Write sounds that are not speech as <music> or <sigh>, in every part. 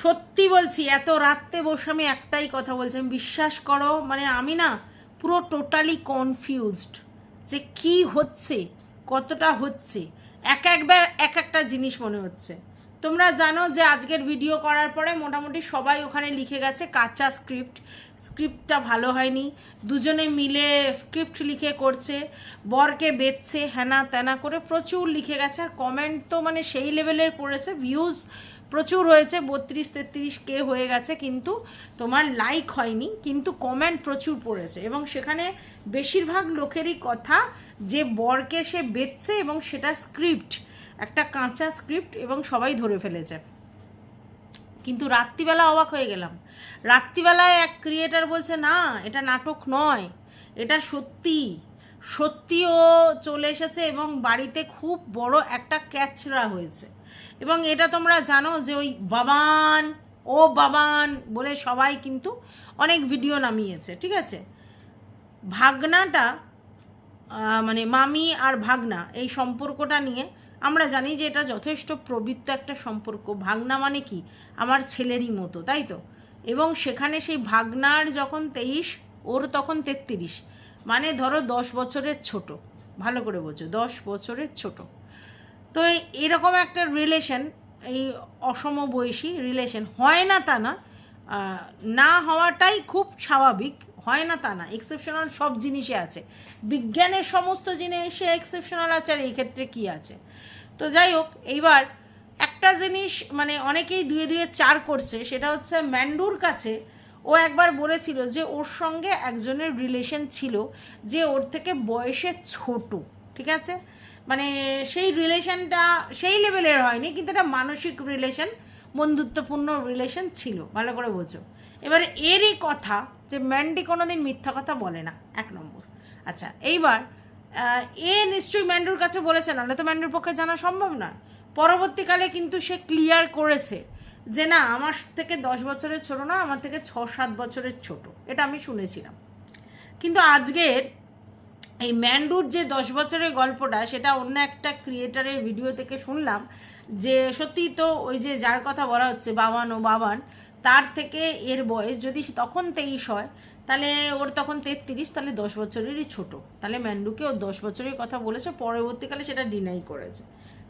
সত্যি বলছি, এত রাত্রে বসে আমি একটাই কথা বলছি, আমি বিশ্বাস করো মানে আমি না পুরো টোটালি কনফিউজড যে কি হচ্ছে, কতটা হচ্ছে, এক একবার এক একটা জিনিস মনে হচ্ছে। তোমরা জানো যে আজকের ভিডিও করার পরে মোটামুটি সবাই ওখানে লিখে গেছে কাঁচা স্ক্রিপ্ট স্ক্রিপ্টটা ভালো হয়নি, দুজনে মিলে স্ক্রিপ্ট লিখে করছে, বরকে বেচছে হ্যানা ত্যানা করে প্রচুর লিখে গেছে, আর কমেন্ট তো মানে সেই লেভেলের পড়েছে ভিউজ প্রচুর হয়েছে, বত্রিশ, তেত্রিশ কে হয়ে গেছে, কিন্তু তোমার লাইক হয়নি, কিন্তু কমেন্ট প্রচুর পড়েছে। এবং সেখানে বেশিরভাগ লোকেরই কথা যে বরকে সে বেচছে এবং সেটা স্ক্রিপ্ট একটা কাঁচা স্ক্রিপ্ট এবং সবাই ধরে ফেলেছে। কিন্তু রাত্রিবেলা অবাক হয়ে গেলাম। রাত্রিবেলায় এক ক্রিয়েটার বলছে, না, এটা নাটক নয়, এটা সত্যি। সত্যিও চলে এসেছে এবং বাড়িতে খুব বড় একটা ক্যাচরা হয়েছে। এবং এটা তোমরা জানো যে ওই বাবান, ও বাবান বলে সবাই কিন্তু অনেক ভিডিও নামিয়েছে, ঠিক আছে? ভাগনাটা মানে মামি আর ভাগনা, এই সম্পর্কটা নিয়ে আমরা জানি যে এটা যথেষ্ট প্রবৃত্ত একটা সম্পর্ক। ভাগনা মানে কি? আমার ছেলেরই মতো, তাই তো? এবং সেখানে সেই ভাগনার যখন তেইশ, ওর তখন তেত্রিশ মানে ধরো দশ বছরের ছোট, ভালো করে বোঝো, দশ বছরের ছোট। তো এরকম একটা রিলেশন এই অসমবয়সী রিলেশন হয় না তা না না হওয়াটাই খুব স্বাভাবিক, হয় না তা না এক্সেপশনাল সব জিনিসে আছে। বিজ্ঞানের সমস্ত জিনিসে এক্সেপশনাল আছে আর এই ক্ষেত্রে কী আছে? তো যাই হোক, এইবার একটা জিনিস মানে অনেকেই দুয়ে দুয়ে চার করছে, সেটা হচ্ছে ম্যান্ডুর কাছে ও একবার বলেছিল যে ওর সঙ্গে একজনের রিলেশন ছিল যে ওর থেকে বয়সে ছোট, ঠিক আছে? মানে সেই রিলেশনটা সেই লেভেলের হয়নি, কিন্তু এটা মানসিক রিলেশন, বন্ধুত্বপূর্ণ রিলেশন ছিল, ভালো করে বোঝো। এবারে এরই কথা যে ম্যান্ডি কোনোদিন মিথ্যা কথা বলে না, এক নম্বর। আচ্ছা এইবার এ নিশ্চয়ই ম্যান্ডুর কাছে বলেছে, নাহলে তো ম্যান্ডুর পক্ষে জানা সম্ভব নয়। পরবর্তীকালে কিন্তু সে ক্লিয়ার করেছে যে না, আমার থেকে দশ বছরের ছোট না, আমার থেকে ছ সাত বছরের ছোট। এটা আমি শুনেছিলাম। কিন্তু আজকের এই ম্যান্ডুর যে দশ বছরের গল্পটা, সেটা অন্য একটা ক্রিয়েটারের ভিডিও থেকে শুনলাম, যে সত্যি তো ওই যে যার কথা বলা হচ্ছে, বাবান ও বাবান, তার থেকে এর বয়স যদি তখন তেইশ হয়, তাহলে ওর তখন তেত্রিশ, তাহলে দশ বছরেরই ছোট। তাহলে ম্যান্ডুকে ও দশ বছরের কথা বলেছে, পরবর্তীকালে সেটা ডিনাই করেছে।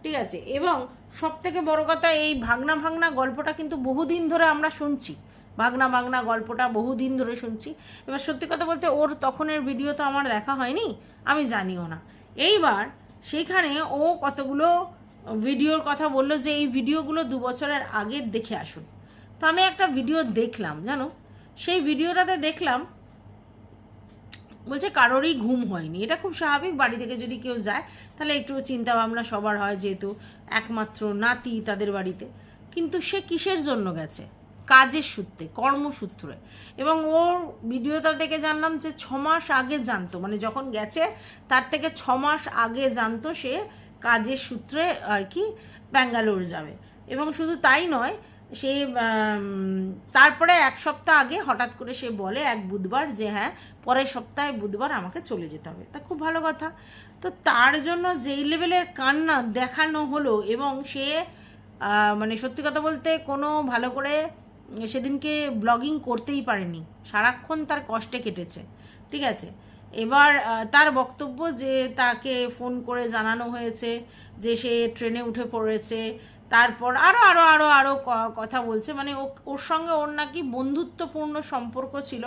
ঠিক আছে? এবং সব থেকে বড় কথা, এই ভাগনা ভাগনা গল্পটা কিন্তু বহুদিন ধরে আমরা শুনছি। ভাগনা ভাগনা গল্পটা বহুদিন ধরে শুনছি। এবার সত্যি কথা বলতে ওর তখনের ভিডিও তো আমার দেখা হয়নি, আমি জানিও না। এইবার সেখানে ও কতগুলো ভিডিওর কথা বলল যে এই ভিডিওগুলো দু বছরের আগে দেখে আসুন। তো আমি একটা ভিডিও দেখলাম, জানো? সেই ভিডিওটাতে দেখলাম, বলছে কারোরই ঘুম হয়নি। এটা খুব স্বাভাবিক, বাড়ি থেকে যদি কেউ যায়, তাহলে একটু চিন্তা ভাবনা সবার হয় যেহেতু একমাত্র নাতি তাদের বাড়িতে। কিন্তু সে কিসের জন্য গেছে? কাজের সূত্রে, কর্মসূত্রে। এবং ওর ভিডিওটা দেখে জানলাম যে ছ মাস আগে জানতো মানে যখন গেছে তার থেকে ছ মাস আগে জানতো সে কাজের সূত্রে আর কি ব্যাঙ্গালোর যাবে। এবং শুধু তাই নয়, সে তারপরে এক সপ্তাহ আগে হঠাৎ করে সে বলে এক বুধবার যে হ্যাঁ পরের সপ্তাহে বুধবার আমাকে চলে যেতে হবে। তা খুব ভালো কথা। তো তার জন্য যেই লেভেলের কান্না দেখানো হলো এবং সে মানে সত্যি কথা বলতে কোনো ভালো করে সেদিনকে ব্লগিং করতেই পারেনি। সারাক্ষণ তার কষ্টে কেটেছে। ঠিক আছে? এবার তার বক্তব্য যে তাকে ফোন করে জানানো হয়েছে যে সে ট্রেনে উঠে পড়েছে তারপর আরও আরও আরও আরও কথা বলছে। মানে ওর সঙ্গে ওর নাকি বন্ধুত্বপূর্ণ সম্পর্ক ছিল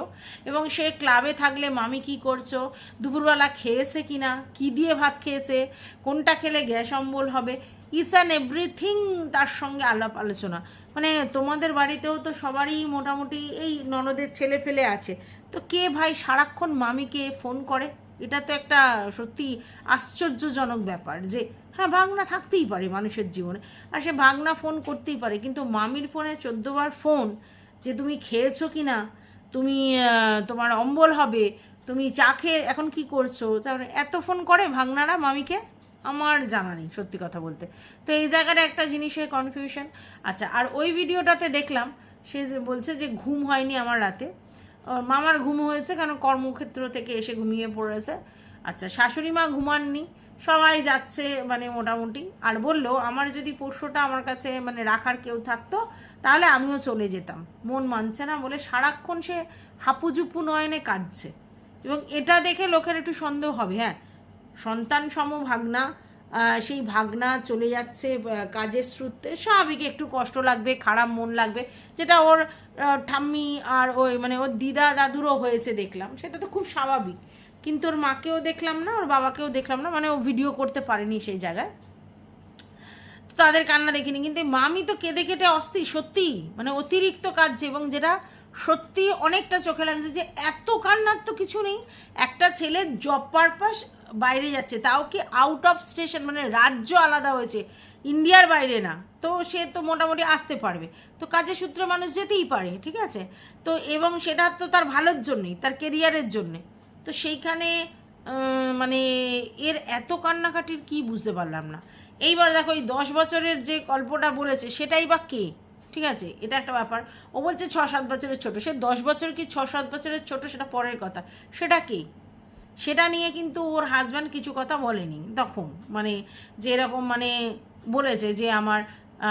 এবং সে ক্লাবে থাকলে, মামি কি করছ? দুপুরবেলা খেয়েছে কি না? কী দিয়ে ভাত খেয়েছে? কোনটা খেলে গ্যাস অম্বল হবে? ইটস অ্যান্ড এভরিথিং তার সঙ্গে আলাপ আলোচনা। মানে তোমাদের বাড়িতেও তো সবারই মোটামুটি এই ননদের ছেলে ফেলে আছে। তো কে ভাই সারাক্ষণ মামিকে ফোন করে? এটা তো একটা সত্যি আশ্চর্যজনক ব্যাপার যে হ্যাঁ ভাগনা থাকতেই পারে মানুষের জীবনে। আর সে ভাগনা ফোন করতেই পারে, কিন্তু মামির ফোনে চোদ্দোবার ফোন যে, তুমি খেয়েছো কি না? তুমি তোমার অম্বল হবে, তুমি চা খেয়ে এখন কি করছ? তারপরে এত ফোন করে ভাগনারা মামিকে? আমার জানা নেই, সত্যি কথা বলতে। তো এই জায়গাটা একটা জিনিসের কনফিউশন আচ্ছা আর ওই ভিডিওটাতে দেখলাম, সে বলছে যে, ঘুম হয়নি আমার রাতে। মামার ঘুম হয়েছে কারণ কর্মক্ষেত্র থেকে এসে ঘুমিয়ে পড়েছে। আচ্ছা শাশুড়ি মা ঘুমাননি সবাই যাচ্ছে মানে মোটামুটি। আর বলল আমার যদি পোষ্যটা আমার কাছে মানে রাখার কেউ থাকতো তাহলে আমিও চলে যেতাম। মন মানছে না বলে সারাক্ষণ সে হাপুজুপু নয়নে কাঁদছে। এবং এটা দেখে লোকের একটু সন্দেহ হবে হ্যাঁ। সন্তান সম ভাগনা আহ, সেই ভাগনা চলে যাচ্ছে কাজের স্রোতে। স্বাভাবিক, একটু কষ্ট লাগবে, খারাপ মন লাগবে। যেটা ওর ঠাম্মি আর ওই মানে ওর দিদা দাদুরও হয়েছে দেখলাম। সেটা তো খুব স্বাভাবিক। কিন্তু ওর মাকেও দেখলাম না, ওর বাবাকেও দেখলাম না। মানে ও ভিডিও করতে পারেনি সেই জায়গায়। তাদের কান্না দেখিনি। কিন্তু মামি তো কেঁদে কেটে অস্থির, সত্যি। মানে অতিরিক্ত কাঁদছে এবং যেটা সত্যি অনেকটা চোখে লাগছে যে, এত কান্নার তো কিছু নেই। একটা ছেলে জব পারপাস বাইরে যাচ্ছে। তাও কি আউট অফ স্টেশন মানে রাজ্য আলাদা হয়েছে। ইন্ডিয়ার বাইরে না। তো সে তো মোটামুটি আসতে পারবে। তো কাজের সূত্রে মানুষ যেতেই পারে, ঠিক আছে? তো এবং সেটা তো তার ভালোর জন্যই, তার কেরিয়ারের জন্যে। তো সেইখানে মানে এর এত কান্নাকাটির কি বুঝতে পারলাম না। এইবার দেখো, এই দশ বছরের যে গল্পটা বলেছে, সেটাই বা কে? ঠিক আছে? এটা একটা ব্যাপার। ও বলছে ছ সাত বছরের ছোট। সে দশ বছর কি ছ সাত বছরের ছোট, সেটা পরের কথা। সেটা কে? সেটা নিয়ে কিন্তু ওর হাজব্যান্ড কিছু কথা বলেনি। তখন মানে যে এরকম মানে বলেছে যে আমার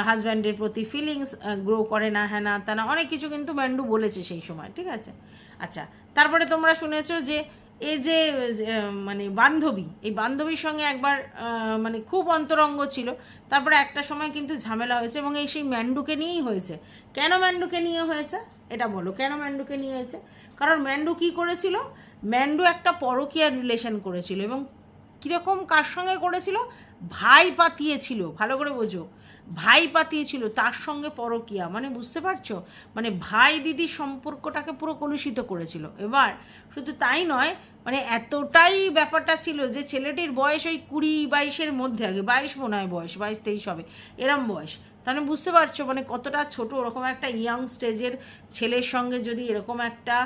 হাজব্যান্ডের প্রতি ফিলিংস গ্রো করে না হ্যাঁ না, তা না, অনেক কিছু কিন্তু ম্যান্ডু বলেছে সেই সময়, ঠিক আছে? আচ্ছা তারপরে তোমরা শুনেছো যে এই যে মানে বান্ধবী, এই বান্ধবীর সঙ্গে একবার মানে খুব অন্তরঙ্গ ছিল, তারপরে একটা সময় কিন্তু ঝামেলা হয়েছে এবং এই সেই ম্যান্ডুকে নিয়েই হয়েছে। কেন ম্যান্ডুকে নিয়ে হয়েছে? এটা বলো, কেন ম্যান্ডুকে নিয়ে হয়েছে? কারণ ম্যান্ডু কি করেছিল? ম্যান্ডু একটা পরকীয়া রিলেশন করেছিল এবং কীরকম কার সঙ্গে করেছিল? ভাই পাতিয়েছিল, ভালো করে বোঝো। ভাই পাতিয়েছিল, তার সঙ্গে পরকিয়া মানে বুঝতে পারছ? মানে ভাই দিদির সম্পর্কটাকে পুরো কলুষিত করেছিল। এবার শুধু তাই নয় মানে এতটাই ব্যাপারটা ছিল যে ছেলেটির বয়স ওই কুড়ি বাইশের মধ্যে আগে, বাইশ মনে হয় বয়স, বাইশ তেইশ হবে, এরম বয়স। তাহলে বুঝতে পারছ মানে কতটা ছোট, ওরকম একটা ইয়াং স্টেজের ছেলের সঙ্গে যদি এরকম একটা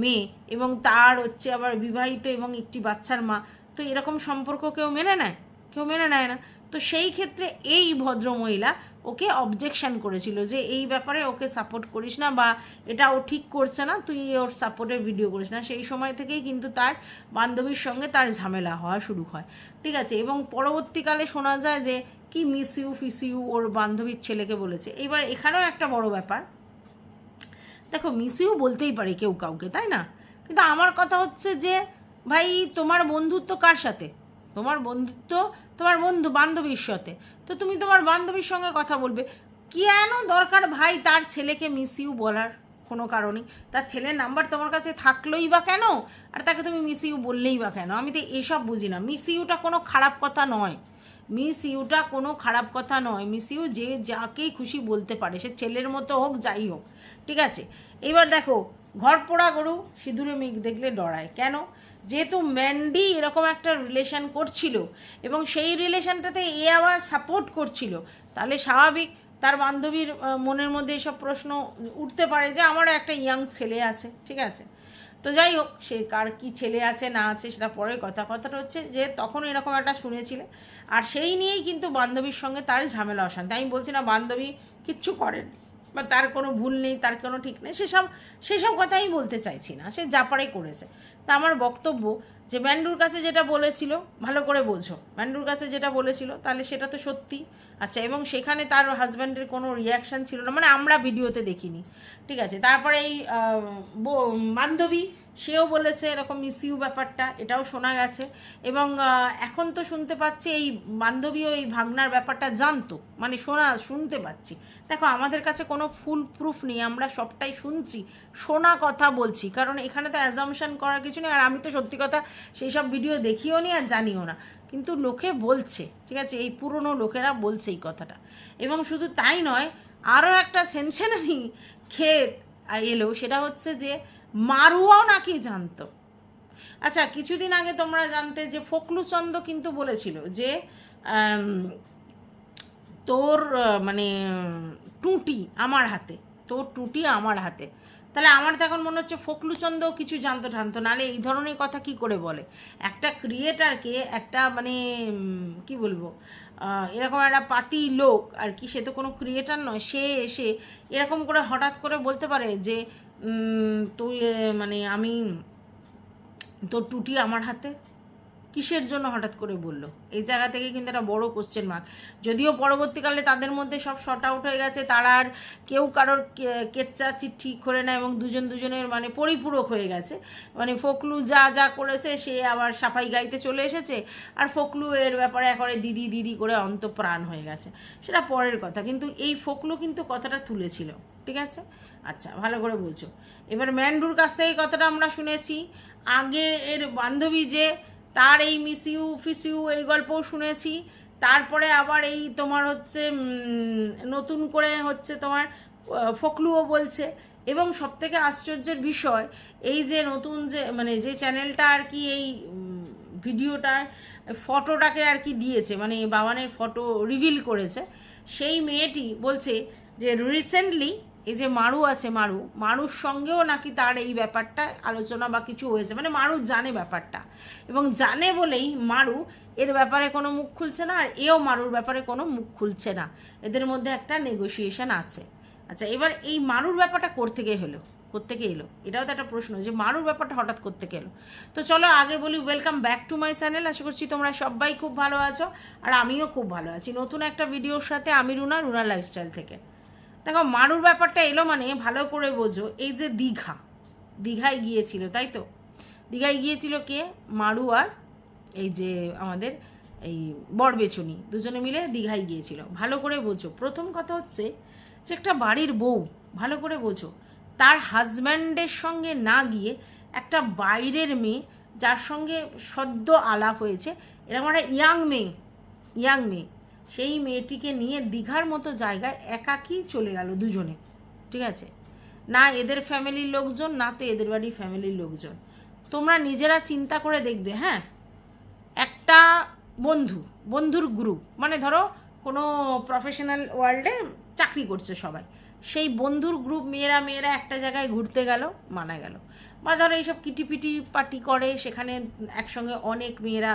মেয়ে এবং তার হচ্ছে আবার বিবাহিত এবং একটি বাচ্চার মা, তো এরকম সম্পর্ক কেউ মেনে নেয়? কেউ মেনে নেয় না। তো সেই ক্ষেত্রে এই ভদ্রমহিলা ওকে অবজেকশন করেছিল যে এই ব্যাপারে ওকে সাপোর্ট করিস না বা এটা ও ঠিক করছে না, তুই ওর সাপোর্টের ভিডিও করিস না। সেই সময় থেকেই কিন্তু তার বান্ধবীর সঙ্গে তার ঝামেলা হওয়া শুরু হয়। ঠিক আছে? এবং পরবর্তীকালে শোনা যায় যে কি মিস ইউ ফিস ইউ ওর বান্ধবীর ছেলেকে বলেছে। এবার এখানেও একটা বড় ব্যাপার। দেখো মিস ইউ বলতেই পারে কেউ কাউকে, তাই না? কিন্তু আমার কথা হচ্ছে যে, ভাই, তোমার বন্ধুত্ব কার সাথে? তোমার বন্ধুত্ব তোমার বন্ধু বান্ধবীর সাথে। তো তুমি তোমার বান্ধবীর সঙ্গে কথা বলবে। কেন দরকার ভাই তার ছেলেকে মিস ইউ বলার কোনো কারণেই তার ছেলের নাম্বার তোমার কাছে থাকলোই বা কেন? আর তাকে তুমি মিস ইউ বললেই বা কেন? আমি তো এসব বুঝি না। মিস ইউটা কোনো খারাপ কথা নয়। মিস ইউটা কোনো খারাপ কথা নয়। মিস ইউ যে যাকেই খুশি বলতে পারে, সে ছেলের মতো হোক, যাই হোক। ঠিক আছে? এবার দেখো, ঘর পোড়া গরু, সিঁদুরে মেঘ দেখলে ডরায়। কেন? যেহেতু ম্যান্ডি এরকম একটা রিলেশন করছিল এবং সেই রিলেশনটাতে এ আবার সাপোর্ট করছিল, তাহলে স্বাভাবিক তার বান্ধবীর মনের মধ্যে এসব প্রশ্ন উঠতে পারে যে, আমারও একটা ইয়াং ছেলে আছে। ঠিক আছে? তো যাই হোক, সে কার কি ছেলে আছে, না আছে, সেটা পরে কথা, কথাটা হচ্ছে যে তখন এরকম একটা শুনেছিলে। আর সেই নিয়েই কিন্তু বান্ধবীর সঙ্গে তার ঝামেলা অশান্তি। আমি বলছি না বান্ধবী কিচ্ছু করেন। বা তার কোনো ভুল নেই, তার কোনো ঠিক নেই, সেসব সেসব কথাই বলতে চাইছি না, সে যা পারে করেছে। তা আমার বক্তব্য যে ম্যান্ডুর কাছে যেটা বলেছিল, ভালো করে বোঝো। ম্যান্ডুর কাছে যেটা বলেছিল, তাহলে সেটা তো সত্যি। আচ্ছা এবং সেখানে তার হাজব্যান্ডের কোনো রিয়াকশান ছিল না মানে আমরা ভিডিওতে দেখিনি। ঠিক আছে, তারপরে এই বান্ধবী সেও বলেছে এরকম মিসইউ ব্যাপারটা, এটাও শোনা গেছে। এবং এখন তো শুনতে পাচ্ছি এই বান্ধবীও এই ভাগনার ব্যাপারটা জানতো। মানে শোনা, শুনতে পাচ্ছি। দেখো, আমাদের কাছে কোনো ফুল প্রুফ নেই, আমরা সবটাই শুনছি, শোনা কথা বলছি। কারণ এখানে তো অ্যাজামশান করার কিছু নেই, আর আমি তো সত্যি কথা সেই সব ভিডিও দেখিও নি আর জানিও না। কিন্তু লোকে বলছে, ঠিক আছে, এই পুরনো লোকেরা বলছে এই কথাটা। এবং শুধু তাই নয়, আরও একটা সেনশনারি ক্ষেত এলো, সেটা হচ্ছে যে মারুয়াও নাকি জানতো। আচ্ছা কিছুদিন আগে তোমরা জানতে যে ফকলুচন্দ কিন্তু বলেছিল যে তোর মানে টুটি আমার হাতে, তোর টুটি আমার হাতে। তাহলে আমার তো এখন মনে হচ্ছে ফকলুচন্দ্রও কিছু জানতো টানতো নাহলে এই ধরনের কথা কি করে বলে? একটা ক্রিয়েটারকে একটা মানে কি বলব এরকম একটা পাতি লোক, আর কি, সে তো কোনো ক্রিয়েটার নয়, সে এসে এরকম করে হঠাৎ করে বলতে পারে যে তুই মানে আমি, তোর টুটি আমার হাতে? কিসের জন্য হঠাৎ করে বলল? এই জায়গা থেকে কিন্তু একটা বড় কোশ্চেন মার্ক যদিও পরবর্তীকালে তাদের মধ্যে সব শর্ট আউট হয়ে গেছে, তারা আর কেউ কারোর কেচ্চা ঠিক করে না এবং দুজন দুজনের মানে পরিপূরক হয়ে গেছে। মানে ফকলু যা যা করেছে, সে আবার সাফাই গাইতে চলে এসেছে আর ফকলু এর ব্যাপারে একবারে দিদি দিদি করে অন্তপ্রাণ হয়ে গেছে। সেটা পরের কথা। কিন্তু এই ফকলু কিন্তু কথাটা তুলেছিল। ঠিক আছে? আচ্ছা ভালো করে বলছো এবার ম্যান্ডুর কাছ থেকে কথাটা আমরা শুনেছি। আগে এর বান্ধবী যে, তার এই মিস ইউ ফিস ইউ এই গল্পও শুনেছি। তারপরে আবার এই তোমার হচ্ছে নতুন করে হচ্ছে তোমার ফকলুও বলছে। এবং সবথেকে আশ্চর্যের বিষয়, এই যে নতুন যে মানে যে চ্যানেলটা আর কি এই ভিডিওটার ফটোটাকে আর কি দিয়েছে মানে বাবানের ফটো রিভিল করেছে। সেই মেয়েটি বলছে যে রিসেন্টলি এই যে মারু আছে, মারু, মারুর সঙ্গেও নাকি তার এই ব্যাপারটা আলোচনা বা কিছু হয়েছে। মানে মারু জানে ব্যাপারটা এবং জানে বলেই মারু এর ব্যাপারে কোনো মুখ খুলছে না আর এও মারুর ব্যাপারে কোনো মুখ খুলছে না। এদের মধ্যে একটা নেগোসিয়েশন আছে। আচ্ছা এবার এই মারুর ব্যাপারটা করতে থেকে হলো? থেকে এলো? এটাও তো একটা প্রশ্ন যে মারুর ব্যাপারটা হঠাৎ থেকে এলো? তো চলো আগে বলি welcome back to my channel আশা করছি তোমরা সবাই খুব ভালো আছো আর আমিও খুব ভালো আছি। নতুন একটা ভিডিওর সাথে আমি রুনা রুনা লাইফস্টাইল থেকে। দেখো, মারুর ব্যাপারটা এলো মানে ভালো করে বোঝো, এই যে দীঘা, দীঘায় গিয়েছিল, তাই তো? দীঘায় গিয়েছিল কে? মারু আর এই যে আমাদের এই বরবেচুনি, দুজনে মিলে দীঘায় গিয়েছিল, ভালো করে বোঝো। প্রথম কথা হচ্ছে যে একটা বাড়ির বউ, ভালো করে বোঝো, তার হাজব্যান্ডের সঙ্গে না গিয়ে একটা বাইরের মেয়ে যার সঙ্গে সদ্য আলাপ হয়েছে, এরকম একটা ইয়াং মেয়ে ইয়াং মেয়ে সেই মেয়েটিকে নিয়ে দীঘার মতো জায়গায় একাকী চলে গেল দুজনে, ঠিক আছে? না এদের ফ্যামিলির লোকজন, না তো এদের বাড়ির ফ্যামিলির লোকজন। তোমরা নিজেরা চিন্তা করে দেখবে হ্যাঁ? একটা বন্ধু, বন্ধুর গ্রুপ মানে ধরো কোনো প্রফেশনাল ওয়ার্ল্ডে চাকরি করছে সবাই। সেই বন্ধুর গ্রুপ মেয়েরা মেয়েরা একটা জায়গায় ঘুরতে গেল, মানা গেল। বা ধরো এইসব কিটিপিটি পার্টি করে, সেখানে একসঙ্গে অনেক মেয়েরা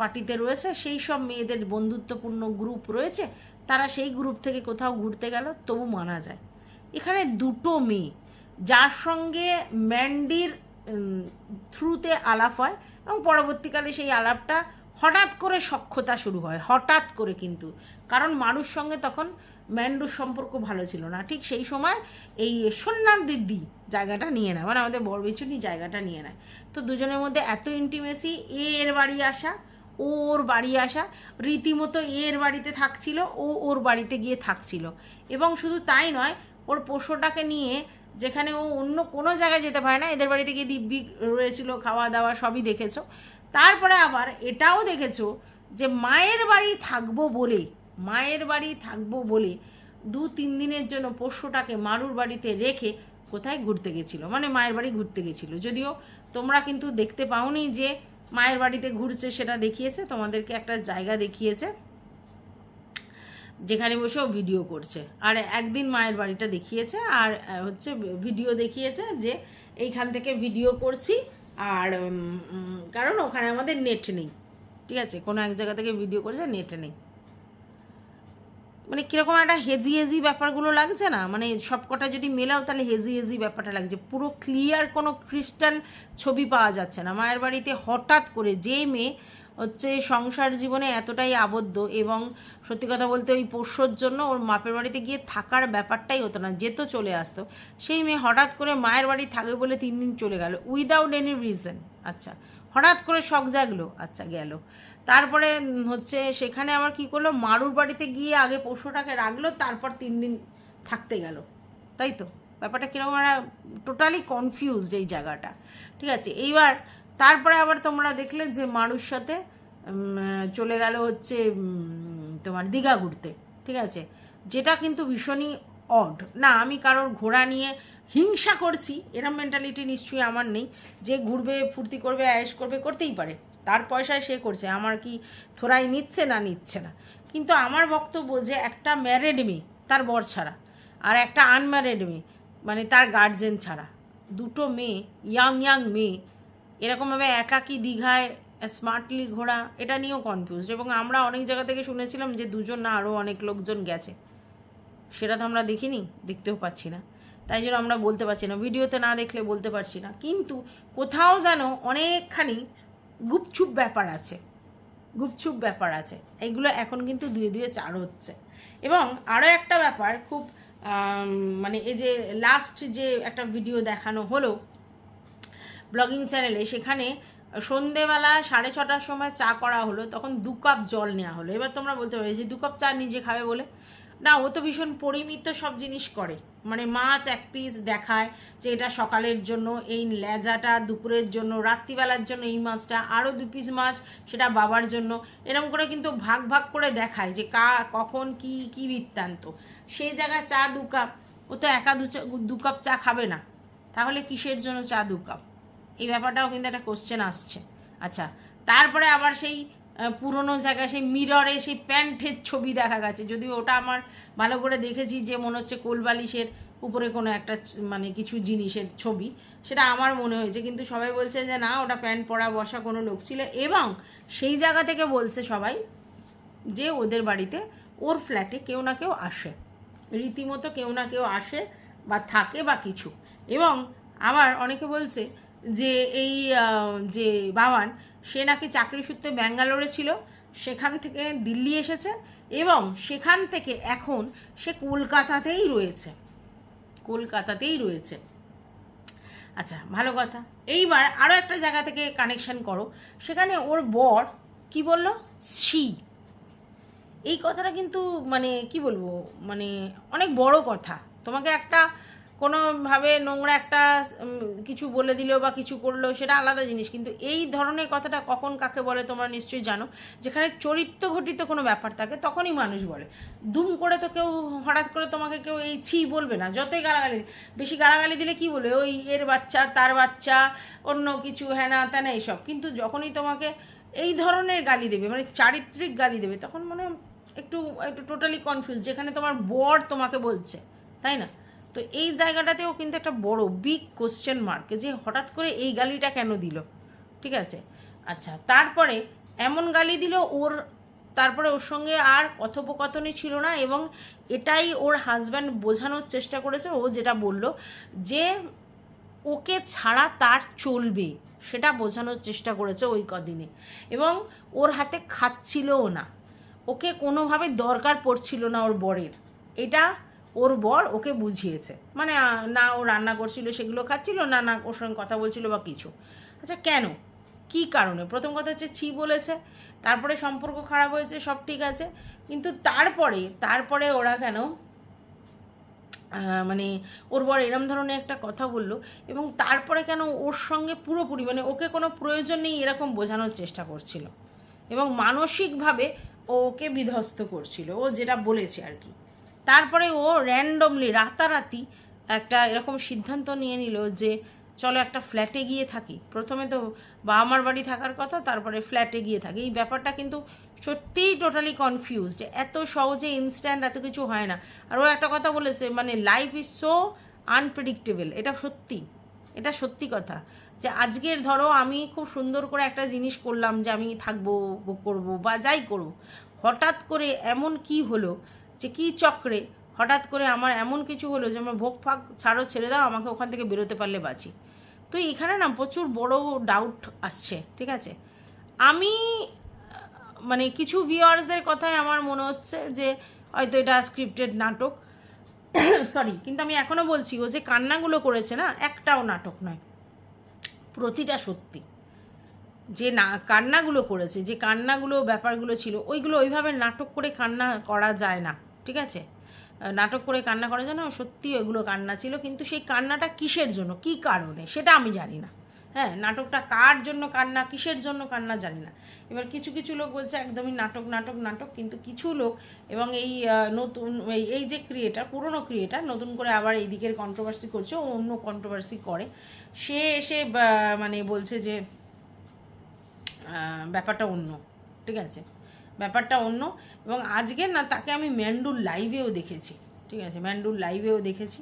পার্টিতে রয়েছে, সেই সব মেয়েদের বন্ধুত্বপূর্ণ গ্রুপ রয়েছে, তারা সেই গ্রুপ থেকে কোথাও ঘুরতে গেল, তবু মানা যায়। এখানে দুটো মেয়ে, যার সঙ্গে ম্যান্ডির থ্রুতে আলাপ হয় এবং পরবর্তীকালে সেই আলাপটা হঠাৎ করে সক্ষতা শুরু হয়, হঠাৎ করে কিন্তু। কারণ মানুষ সঙ্গে তখন ম্যান্ডুর সম্পর্ক ভালো ছিল না। ঠিক সেই সময় এই সোননাথ দিদি জায়গাটা নিয়ে নেয় মানে আমাদের বড়বিচুনি জায়গাটা নিয়ে নেয়। তো দুজনের মধ্যে এত ইন্টিমেসি এর বাড়ি আসা ওর বাড়ি আসা, রীতিমতো এর বাড়িতে থাকছিল, ও ওর বাড়িতে গিয়ে থাকছিল। এবং শুধু তাই নয়, ওর পোষ্যটাকে নিয়ে যেখানে ও অন্য কোনো জায়গায় যেতে পারে না, এদের বাড়িতে গিয়ে দিব্যি রয়েছিল খাওয়া দাওয়া সবই দেখেছ। তারপরে আবার এটাও দেখেছ যে মায়ের বাড়ি থাকব বলে মায়ের বাড়ি থাকব বলে দু তিন দিনের জন্য পোষ্যটাকে মারুর বাড়িতে রেখে কোথায় ঘুরতে গেছিল? মানে মায়ের বাড়ি ঘুরতে গেছিল। যদিও তোমরা কিন্তু দেখতে পাওনি যে মায়ের বাড়িতে ঘুরছে, সেটা দেখিয়েছে, তোমাদেরকে একটা জায়গা দেখিয়েছে, যেখানে বসেও ভিডিও করছে। আর একদিন মায়ের বাড়িটা দেখিয়েছে, আর হচ্ছে ভিডিও দেখিয়েছে যে এইখান থেকে ভিডিও করছি, আর কারণ ওখানে আমাদের নেট নেই। ঠিক আছে? কোনো এক জায়গা থেকে ভিডিও করেছে, নেট নেই। মানে কীরকম একটা হেজি হেজি ব্যাপারগুলো লাগছে না? মানে সব কটা যদি মেলাও তাহলে হেজি হেজি ব্যাপারটা লাগছে। পুরো ক্লিয়ার কোনো ক্রিস্টাল ছবি পাওয়া যাচ্ছে না। মায়ের বাড়িতে হঠাৎ করে যে মেয়ে হচ্ছে সংসার জীবনে এতটাই আবদ্ধ এবং সত্যি কথা বলতে ওই পোষ্যর জন্য ওর মাপের বাড়িতে গিয়ে থাকার ব্যাপারটাই হতো না যেত চলে আসতো। সেই মেয়ে হঠাৎ করে মায়ের বাড়ি থাকে বলে তিন দিন চলে গেল। উইদাউট এনি রিজন আচ্ছা হঠাৎ করে শখ জাগলো। আচ্ছা গেল। তারপরে হচ্ছে সেখানে আবার কি করল? মারুর বাড়িতে গিয়ে আগে পশুটাকে রাখল, তারপর তিন দিন থাকতে গেল। তাই তো? ব্যাপারটা কীরকম? একটা টোটালি কনফিউজড এই জায়গাটা। ঠিক আছে? এইবার তারপরে আবার তোমরা দেখলে যে মারুর সাথে চলে গেল হচ্ছে তোমার দীঘা ঘুরতে। ঠিক আছে? যেটা কিন্তু ভীষণই অড না, আমি কারোর ঘোড়া নিয়ে হিংসা করছি, এরম মেন্টালিটি নিশ্চয়ই আমার নেই। যে ঘুরবে, ফুর্তি করবে আয়েস করবে, করতেই পারে। তার পয়সায় সে করছে, আমার কি থোড়াই নিচ্ছে না নিচ্ছে না? কিন্তু আমার বক্তব্য যে একটা ম্যারেড মেয়ে, তার বর ছাড়া, আর একটা আনম্যারেড মেয়ে মানে তার গার্জেন ছাড়া, দুটো মেয়ে ইয়াং ইয়াং মেয়ে, এরকমভাবে একাকী দীঘায় স্মার্টলি ঘোরা, এটা নিয়েও কনফিউজড এবং আমরা অনেক জায়গা থেকে শুনেছিলাম যে দুজন না আরও অনেক লোকজন গেছে। সেটা তো আমরা দেখিনি, দেখতেও পাচ্ছি না। তাই জন্য আমরা বলতে পারছি না, ভিডিওতে না দেখলে বলতে পারছি না। কিন্তু কোথাও যেন অনেকখানি গুপচুপ ব্যাপার আছে। গুপচুপ ব্যাপার আছে। এগুলো এখন কিন্তু দুয়ে দুয়ে চার হচ্ছে। এবং আরও একটা ব্যাপার খুব মানে এই যে লাস্ট যে একটা ভিডিও দেখানো হলো ব্লগিং চ্যানেলে, সেখানে সন্ধেবেলা সাড়ে ছটার সময় চা করা হলো, তখন দু কাপ জল নেওয়া হলো। এবার তোমরা বলতে পারো যে দু কাপ চা নিজে খাবে বলে? না, ও তো ভীষণ পরিমিত সব জিনিস করে। মানে মাছ এক পিস দেখায় যে এটা সকালের জন্য, এই লেজাটা দুপুরের জন্য, রাত্রিবেলার জন্য এই মাছটা, আরও দু পিস মাছ সেটা বাবার জন্য। এরকম করে কিন্তু ভাগ ভাগ করে দেখায় যে কা, কখন কি কি বৃত্তান্ত। সেই জায়গায় চা দু কাপ ও তো একা দু চা- দু কাপ চা খাবে না। তাহলে কিসের জন্য চা দু কাপ এই ব্যাপারটাও কিন্তু একটা কোশ্চেন আসছে। আচ্ছা তারপরে আবার সেই পুরনো জায়গায় সেই মিররে সেই প্যান্টের ছবি দেখা গেছে। যদিও ওটা আমার ভালো করে দেখেছি যে মনে হচ্ছে কোলবালিশের উপরে কোনো একটা মানে কিছু জিনিসের ছবি। সেটা আমার মনে হয়েছে। কিন্তু সবাই বলছে যে না, ওটা প্যান্ট পরা, বসা কোনো লোক ছিল। এবং সেই জায়গা থেকে বলছে সবাই যে ওদের বাড়িতে ওর ফ্ল্যাটে কেউ না কেউ আসে। রীতিমতো কেউ না কেউ আসে বা থাকে বা কিছু। এবং আবার অনেকে বলছে যে এই যে বাবান সে নাকি চাকরি সূত্রে ব্যাঙ্গালোরে ছিল, সেখান থেকে দিল্লি এসেছে এবং সেখান থেকে এখন সে কলকাতাতেই রয়েছে। কলকাতাতেই রয়েছে। আচ্ছা ভালো কথা। এইবার আরও একটা জায়গা থেকে কানেকশন করো। সেখানে ওর বর কি বলল? ছি। এই কথাটা কিন্তু মানে কি বলব? মানে অনেক বড় কথা। তোমাকে একটা কোনোভাবে নোংরা একটা কিছু বলে দিলো বা কিছু করল, সেটা আলাদা জিনিস। কিন্তু এই ধরনের কথাটা কখন কাকে বলে তোমরা নিশ্চয়ই জানো। যেখানে চরিত্র ঘটিত কোনো ব্যাপার থাকে, তখনই মানুষ বলে। দুম করে তো কেউ, হঠাৎ করে তোমাকে কেউ এই ছি বলবে না। যতই গালাগালি, বেশি গালাগালি দিলে কি বলে? ওই এর বাচ্চা, তার বাচ্চা, অন্য কিছু, হ্যানা ত্যানা এইসব কিন্তু যখনই তোমাকে এই ধরনের গালি দেবে মানে চারিত্রিক গালি দেবে, তখন মনে একটু একটু টোটালি কনফিউজ যেখানে তোমার বর তোমাকে বলছে, তাই না? তো এই জায়গাটাতেও কিন্তু একটা বড় বিগ কোশ্চেন মার্ক যে হঠাৎ করে এই গালিটা কেন দিল? ঠিক আছে? আচ্ছা তারপরে এমন গালি দিল ওর, তারপরে ওর সঙ্গে আর কথোপকথনই ছিল না এবং এটাই ওর হাজব্যান্ড বোঝানোর চেষ্টা করেছে। ও যেটা বলল যে ওকে ছাড়া তার চলবে, সেটা বোঝানোর চেষ্টা করেছে ওই কদিনে এবং ওর হাতে খাচ্ছিলও না। ওকে কোনোভাবে দরকার পড়ছিল না ওর বরের। এটা ওর বর ওকে বুঝিয়েছে। মানে না ও রান্না করছিল, সেগুলো খাচ্ছিল, না না, ওর সঙ্গে কথা বলছিল বা কিছু। আচ্ছা কেন? কি কারণে? প্রথম কথা হচ্ছে, ছি বলেছে, তারপরে সম্পর্ক খারাপ হয়েছে, সব ঠিক আছে। কিন্তু তারপরে তারপরে ওরা কেন মানে ওর বর এরম ধরনের একটা কথা বলল, এবং তারপরে কেন ওর সঙ্গে পুরোপুরি মানে ওকে কোনো প্রয়োজন নেই এরকম বোঝানোর চেষ্টা করছিল। এবং মানসিকভাবে ওকে বিধ্বস্ত করছিল, ও যেটা বলেছে আর কি। তারপরে ও র্যান্ডমলি রাতারাতি একটা এরকম সিদ্ধান্ত নিয়ে নিল যে, চলো একটা ফ্ল্যাটে গিয়ে থাকি। প্রথমে তো বাবা মার বাড়ি থাকার কথা, তারপরে ফ্ল্যাটে গিয়ে থাকি। এই ব্যাপারটা কিন্তু সত্যিই টোটালি কনফিউজড এত সহজে ইনস্ট্যান্ট এত কিছু হয় না। আর ও একটা কথা বলেছে মানে লাইফ ইজ সো আনপ্রেডিক্টেবল এটা সত্যি। এটা সত্যি কথা। যে আজকের ধরো আমি খুব সুন্দর করে একটা জিনিস করলাম যে আমি থাকব, করব বা যাই করব হঠাৎ করে এমন কি হলো যে কি চক্রে? হঠাৎ করে আমার এমন কিছু হলো যে আমার ভোগ ফাঁক ছাড়ো, ছেড়ে দাও, আমাকে ওখান থেকে বেরোতে পারলে বাঁচি। তো এখানে না প্রচুর বড় ডাউট আসছে, ঠিক আছে? আমি মানে কিছু ভিউয়ার্সদের কথায় আমার মনে হচ্ছে যে হয়তো এটা স্ক্রিপ্টেড নাটক। <coughs> সরি কিন্তু আমি এখনও বলছি ও যে কান্নাগুলো করেছে না, একটাও নাটক নয়। প্রতিটা সত্যি। যে না, কান্নাগুলো করেছে, যে কান্নাগুলো, ব্যাপারগুলো ছিল, ওইগুলো ওইভাবে নাটক করে কান্না করা যায় না। ঠিক আছে? নাটক করে কান্না করা যায় না সত্যি ওইগুলো কান্না ছিল, কিন্তু সেই কান্নাটা কিসের জন্য? কি কারণে? সেটা আমি জানি না। হ্যাঁ নাটকটা কার জন্য কান্না, কিসের জন্য কান্না জানি না। এবার কিছু কিছু লোক বলছে, একদমই নাটক নাটক নাটক। কিন্তু কিছু লোক এবং এই নতুন, এই- এই যে ক্রিয়েটার, পুরনো ক্রিয়েটার, নতুন করে আবার এই দিকের কন্ট্রোভার্সি করছে, ও অন্য কন্ট্রোভার্সি করে। সে এসে মানে বলছে যে ব্যাপারটা অন্য, ঠিক আছে? ব্যাপারটা অন্য। এবং আজকে না, তাকে আমি ম্যান্ডুর লাইভেও দেখেছি। ঠিক আছে, ম্যান্ডুর লাইভেও দেখেছি।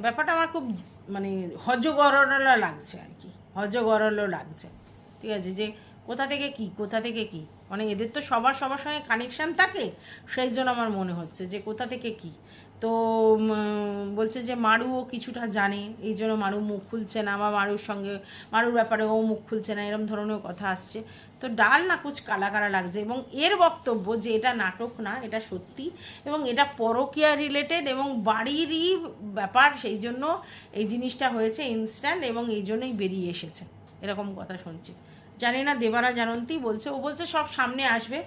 ব্যাপারটা আমার খুব মানে হজগরলা লাগছে আর কি। হজগরলও লাগছে। ঠিক আছে, যে কোথা থেকে কি, কোথা থেকে কি? মানে এদের তো সবার সবার সঙ্গে কানেকশান থাকে। সেই জন্য আমার মনে হচ্ছে যে কোথা থেকে কি? তো বলছে যে মারুও কিছুটা জানে, এই জন্য মারু মুখ খুলছে না, বা মারুর সঙ্গে, মারুর ব্যাপারে ও মুখ খুলছে না, এরম ধরনের কথা আসছে। তো ডাল না কুচ কালা কালা লাগছে, এবং এর বক্তব্য যে এটা নাটক না, এটা সত্যি, এবং এটা পরকীয়া রিলেটেড এবং বাড়িরই ব্যাপার, সেই জন্য এই জিনিসটা হয়েছে ইনস্ট্যান্ট এবং এই জন্যই বেরিয়ে এসেছে, এরকম কথা শুনছি। জানি না, দেবারা জানন্তী বলছে, ও বলছে সব সামনে আসবে,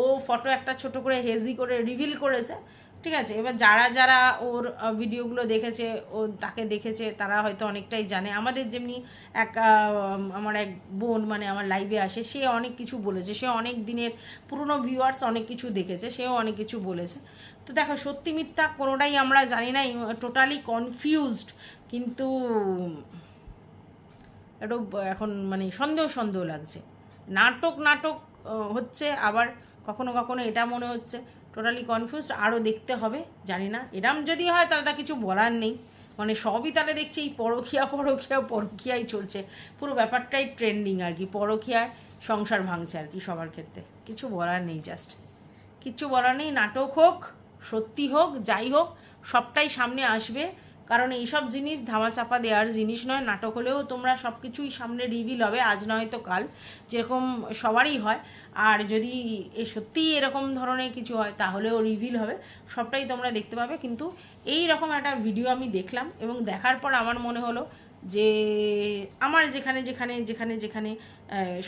ও ফটো একটা ছোট করে হেজি করে রিভিল করেছে ঠিক আছে? এবার যারা যারা ওর ভিডিওগুলো দেখেছে, ও তাকে দেখেছে, তারা হয়তো অনেকটাই জানে। আমাদের যেমনি এক আমার এক বোন মানে আমার লাইভে আসে, সে অনেক কিছু বলেছে। সে অনেক দিনের পুরনো ভিউয়ার্স অনেক কিছু দেখেছে, সেও অনেক কিছু বলেছে। তো দেখো, সত্যি মিথ্যা কোনোটাই আমরা জানি না টোটালি কনফিউজড কিন্তু একটু, এখন মানে সন্দেহ সন্দেহ লাগছে। নাটক নাটক হচ্ছে, আবার কখনো কখনো এটা মনে হচ্ছে। টোটালি কনফিউজ আরও দেখতে হবে, জানি না। এরম যদি হয়, তাহলে তা কিছু বলার নেই। মানে সবই তাহলে দেখছি এই পরকিয়া পরকিয়া, পরকিয়াই চলছে। পুরো ব্যাপারটাই ট্রেন্ডিং আর কি পরখিয়ায় সংসার ভাঙছে আর কি সবার ক্ষেত্রে। কিছু বলার নেই জাস্ট কিচ্ছু বলার নেই, নাটক হোক, সত্যি হোক, যাই হোক, সবটাই সামনে আসবে। কারণ এইসব জিনিস ধামাচাপা দেওয়ার জিনিস নয়, নাটক হলেও তোমরা সব কিছুই সামনে রিভিল হবে, আজ নয় তো কাল, যেরকম সবারই হয়। আর যদি এ সত্যিই এরকম ধরনের কিছু হয়, তাহলেও রিভিল হবে, সবটাই তোমরা দেখতে পাবে। কিন্তু এই রকম একটা ভিডিও আমি দেখলাম এবং দেখার পর আমার মনে হলো যে, আমার যেখানে যেখানে যেখানে যেখানে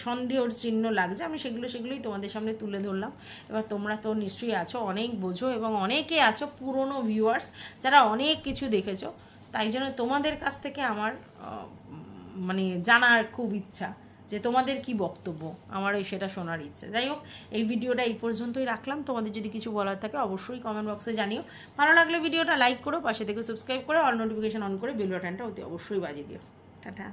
সন্দেহর চিহ্ন লাগছে। আমি সেগুলো, সেগুলোই তোমাদের সামনে তুলে ধরলাম। এবার তোমরা তো নিশ্চয়ই আছো, অনেক বোঝো এবং অনেকে আছো পুরনো ভিউয়ার্স যারা অনেক কিছু দেখেছ। তাই জন্য তোমাদের কাছ থেকে আমার মানে জানার খুব ইচ্ছা যে তোমাদের কি বক্তব্য আমার ওই সেটা শোনার ইচ্ছে। যাই হোক, এই ভিডিওটা এই পর্যন্তই রাখলাম। তোমাদের যদি কিছু বলার থাকে অবশ্যই কমেন্ট বক্সে জানিও। ভালো লাগলে ভিডিওটা লাইক করো, পাশে থেকে সাবস্ক্রাইব করে অল নোটিফিকেশন অন করে বেল বাটনটা অতি অবশ্যই বাজিয়ে দিও। টাটা।